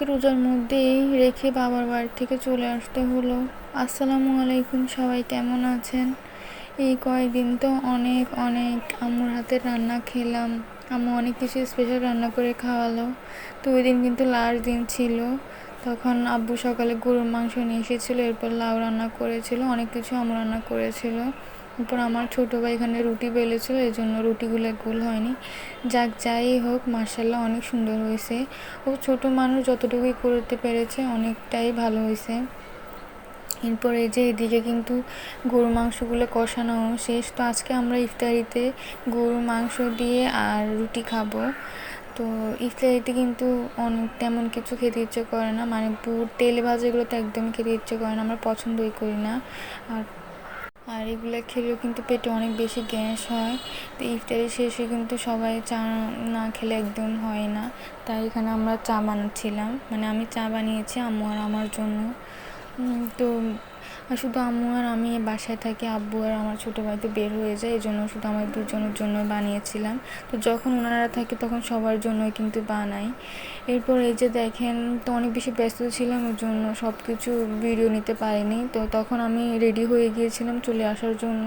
আমাকে রোজার মধ্যেই রেখে বাবার বাড়ি থেকে চলে আসতে হলো। আসসালামু আলাইকুম, সবাই কেমন আছেন? এই কয়েকদিন তো অনেক অনেক আম্মুর হাতের রান্না খেলাম। আম্মু অনেক কিছু স্পেশাল রান্না করে খাওয়ালো। তো ওই দিন কিন্তু লাস্ট দিন ছিল। তখন আব্বু সকালে গরুর মাংস নিয়ে এসেছিল, এরপর লাউ রান্না করেছিল, অনেক কিছু আম্মু রান্না করেছিল। এরপর আমার ছোটো ভাই এখানে রুটি বেলেছিল, এই জন্য রুটিগুলো গোল হয়নি। যাক, যাই হোক মার্শাল্লাহ অনেক সুন্দর হয়েছে। ও ছোট মানুষ যতটুকুই করতে পেরেছে, অনেকটাই ভালো হয়েছে। এরপর এই যে এদিকে কিন্তু গরু মাংসগুলো কষানো শেষ, তো আজকে আমরা ইফতারিতে গরু মাংস দিয়ে আর রুটি খাব। তো ইফতারিতে কিন্তু অনেক তেমন কিছু খেতে ইচ্ছে করে না মানে পুর তেলে ভাজাগুলো তো একদমই খেতে ইচ্ছে করে না, আমরা পছন্দই করি না। আর আর এগুলো খেলেও কিন্তু পেটে অনেক বেশি গ্যাস হয়। তো ইফতারি শেষে কিন্তু সবাই চা না খেলে একদম হয় না। তাই এখানে আমরা চা বানাচ্ছিলাম। মানে আমি চা বানিয়েছি আম্মু আর আমার জন্য। তো শুধু আম্মু আর আমি বাসায় থাকি, আব্বু আর আমার ছোটো ভাই তো বের হয়ে যায়, এই জন্য শুধু আমার দুজনের জন্য বানিয়েছিলাম। তো যখন ওনারা থাকে তখন সবার জন্যই কিন্তু বানাই। এরপর এই যে দেখেন, তো অনেক বেশি ব্যস্ত ছিলাম, ওর জন্য সব কিছু ভিডিও নিতে পারিনি। তো তখন আমি রেডি হয়ে গিয়েছিলাম চলে আসার জন্য।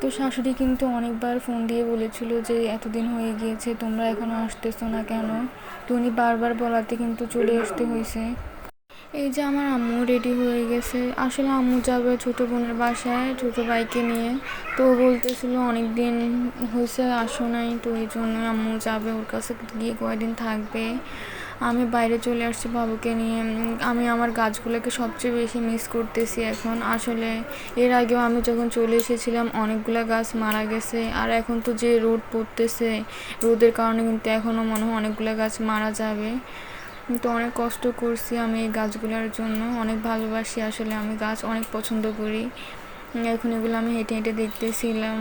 তো শাশুড়ি কিন্তু অনেকবার ফোন দিয়ে বলেছিল যে, এতদিন হয়ে গিয়েছে, তোমরা এখনও আসতেছো না কেন? তো উনি বারবার বলাতে কিন্তু চলে আসতে হয়েছে। এই যে আমার আম্মু রেডি হয়ে গেছে। আসলে আম্মু যাবে ছোটো বোনের বাসায়, ছোটো ভাইকে নিয়ে। তো বলতেছিল অনেক দিন হয়েছে আসো নাই তো, এই জন্য আম্মু যাবে, ওর কাছে গিয়ে কয়েকদিন থাকবে। আমি বাইরে চলে আসছি বাবুকে নিয়ে। আমি আমার গাছগুলোকে সবচেয়ে বেশি মিস করতেছি এখন। আসলে এর আগেও আমি যখন চলে এসেছিলাম, অনেকগুলো গাছ মারা গেছে। আর এখন তো যে রোদ পড়তেছে, রোদের কারণে কিন্তু এখনও মনে হয় অনেকগুলো গাছ মারা যাবে। তো অনেক কষ্ট করছি আমি এই গাছগুলোর জন্য। অনেক ভালোবাসি আসলে আমি গাছ অনেক পছন্দ করি। এখন এগুলো আমি হেঁটে হেঁটে দেখতেছিলাম।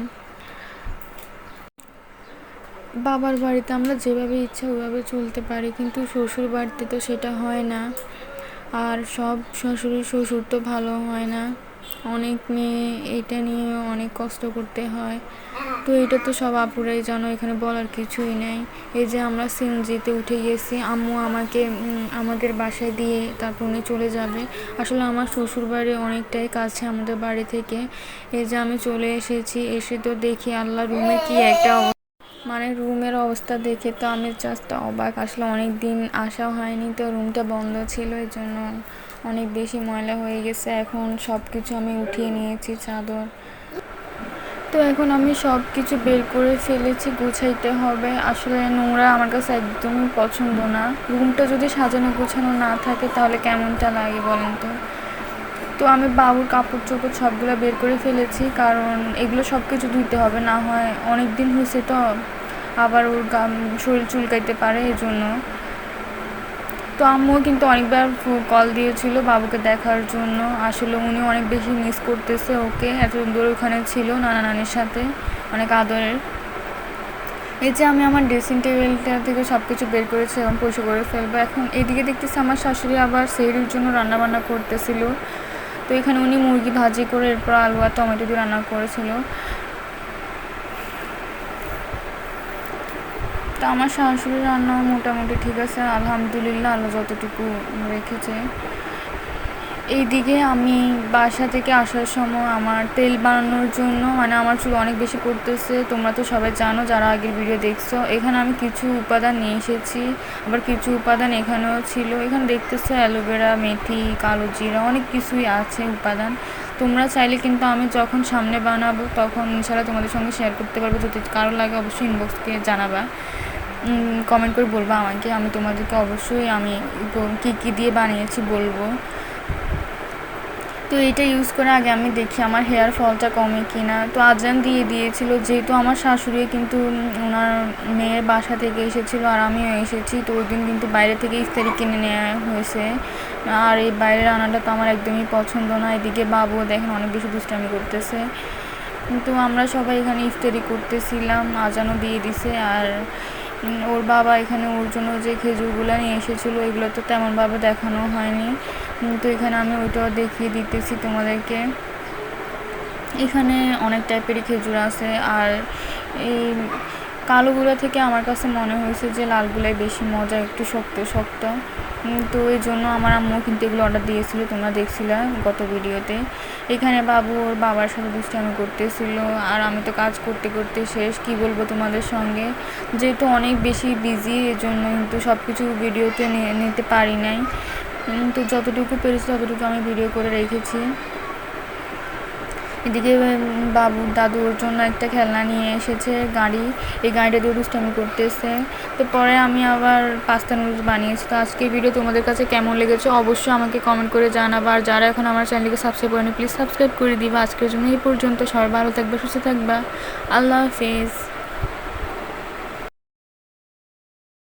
বাবার বাড়িতে আমরা যেভাবে ইচ্ছা ওইভাবে চলতে পারি, কিন্তু শ্বশুর বাড়িতে তো সেটা হয় না। আর সব শাশুড়ি শ্বশুর তো ভালো হয় না। অনেক মেয়ে এটা নিয়ে অনেক কষ্ট করতে হয়। তো এটা তো সব আপুরাই জানো, এখানে বলার কিছুই নেই। এই যে আমরা সিএনজিতে উঠে গেছি, আম্মু আমাকে আমাদের বাসায় দিয়ে তারপর উনি চলে যাবে। আসলে আমার শ্বশুর বাড়ি অনেকটাই কাছে আমাদের বাড়ি থেকে। এই যে আমি চলে এসেছি, এসে তো দেখি আল্লাহ রুমে কি একটা মানে রুমের অবস্থা দেখে তো আমি জাস্ট অবাক। আসলে অনেক দিন আসা হয়নি তো রুমটা বন্ধ ছিল, এই জন্য অনেক বেশি ময়লা হয়ে গেছে। এখন সব কিছু আমি উঠিয়ে নিয়েছি চাদর। তো এখন আমি সব কিছু বের করে ফেলেছি, গুছাইতে হবে। আসলে নোংরা আমার কাছে একদমই পছন্দ না। রুমটা যদি সাজানো গোছানো না থাকে তাহলে কেমনটা লাগে বলেন তো? তো আমি বাবুর কাপড় চোপড় সবগুলো বের করে ফেলেছি, কারণ এগুলো সব কিছু ধুইতে হবে, না হয় অনেক দিন হয়েছে তো আবার ওর শরীর চুলকাইতে পারে এই জন্য তো আম্মুও কিন্তু অনেকবার কল দিয়েছিল বাবুকে দেখার জন্য। আসলে উনি অনেক বেশি মিস করতেছে ওকে। এত সুন্দর ওখানে ছিল নানা নানির সাথে, অনেক আদরের। এই যে আমি আমার ড্রেসিং টেবিলটা থেকে সব কিছু বের করেছি এবং পরিষ্কার করে ফেলব। এখন এদিকে দেখতেছি আমার শাশুড়ি আবার সেহরির জন্য রান্নাবান্না করতেছিল। তো এখানে উনি মুরগি ভাজি করে, এরপর আলু আর টমেটো দিয়ে রান্না করেছিল। তা আমার শাশুড়ির রান্না মোটামুটি ঠিক আছে, আলহামদুলিল্লাহ আল্লাহ যতটুকু রেখেছে। এইদিকে আমি বাসা থেকে আসার সময় আমার তেল বানানোর জন্য মানে আমার চুল অনেক বেশি পড়তেছে, তোমরা তো সবাই জানো যারা আগের ভিডিও দেখছ, এখানে আমি কিছু উপাদান নিয়ে এসেছি, আবার কিছু উপাদান এখানেও ছিল, এখানে দেখতেছো অ্যালোভেরা, মেথি, কালো জিরা, অনেক কিছুই আছে উপাদান। তোমরা চাইলে কিন্তু আমি যখন সামনে বানাবো তখন ইনশাল্লাহ তোমাদের সঙ্গে শেয়ার করতে পারব, যদি কারও লাগে অবশ্যই ইনবক্সকে জানাবা। কমেন্ট করে বলব আমাকে। আমি তোমাদেরকে অবশ্যই আমি কী কী দিয়ে বানিয়েছি বলব। তো এটা ইউজ করে আগে আমি দেখি আমার হেয়ার ফলটা কমে কি না তো আজান দিয়ে দিয়েছিল, যেহেতু আমার শাশুড়ি কিন্তু ওনার মেয়ের বাসা থেকে এসেছিল আর আমিও এসেছি, তো ওই দিন কিন্তু বাইরে থেকে ইফতারি কিনে নেওয়া হয়েছে। আর এই বাইরের রান্নাটা তো আমার একদমই পছন্দ না। এদিকে বাবু দেখেন অনেক বেশি দুষ্টামি করতেছে। কিন্তু আমরা সবাই এখানে ইফতারি করতেছিলাম, আজানও দিয়ে দিছে। আর ওর বাবা এখানে ওর জন্য যে খেজুরগুলো নিয়ে এসেছিল, এগুলো তো তেমনভাবে দেখানো হয়নি। তো এখানে আমি ওইটাও দেখিয়ে দিতেছি তোমাদেরকে। এখানে অনেক টাইপেরই খেজুর আছে, আর এই কালোগুলো থেকে আমার কাছে মনে হয়েছে যে লালগুলাই বেশি মজা, একটু শক্ত শক্ত। তো এই জন্য আমার আম্মু কিন্তু এগুলো অর্ডার দিয়েছিল, তোমরা দেখছিলে গত ভিডিওতে। এখানে বাবু ওর বাবার সাথে দুষ্টামি করতেছিল, আর আমি তো কাজ করতে করতে শেষ, কি বলব তোমাদের সঙ্গে? যেহেতু অনেক বেশি বিজি এর জন্য কিন্তু সব কিছু ভিডিওতে নিতে পারি নাই। তো যতটুকু পেরেছি ততটুকু আমি ভিডিও করে রেখেছি। এদিকে বাবু বাবুর দাদু ওর জন্য একটা খেলনা নিয়ে এসেছে, গাড়ি। এই গাড়িটা দিয়ে দুষ্টামি করতেছে। তো পরে আমি আবার পাস্তা নুডলস বানিয়েছি। তো আজকে ভিডিও তোমাদের কাছে কেমন লেগেছে অবশ্যই আমাকে কমেন্ট করে জানাবা। আর যারা এখন আমার চ্যানেলকে সাবস্ক্রাইব করেনি প্লিজ সাবস্ক্রাইব করে দিবা। আজকের জন্য এই পর্যন্ত। সবাই ভালো থাকবে, সুস্থ থাকবা। আল্লাহ হাফিজ।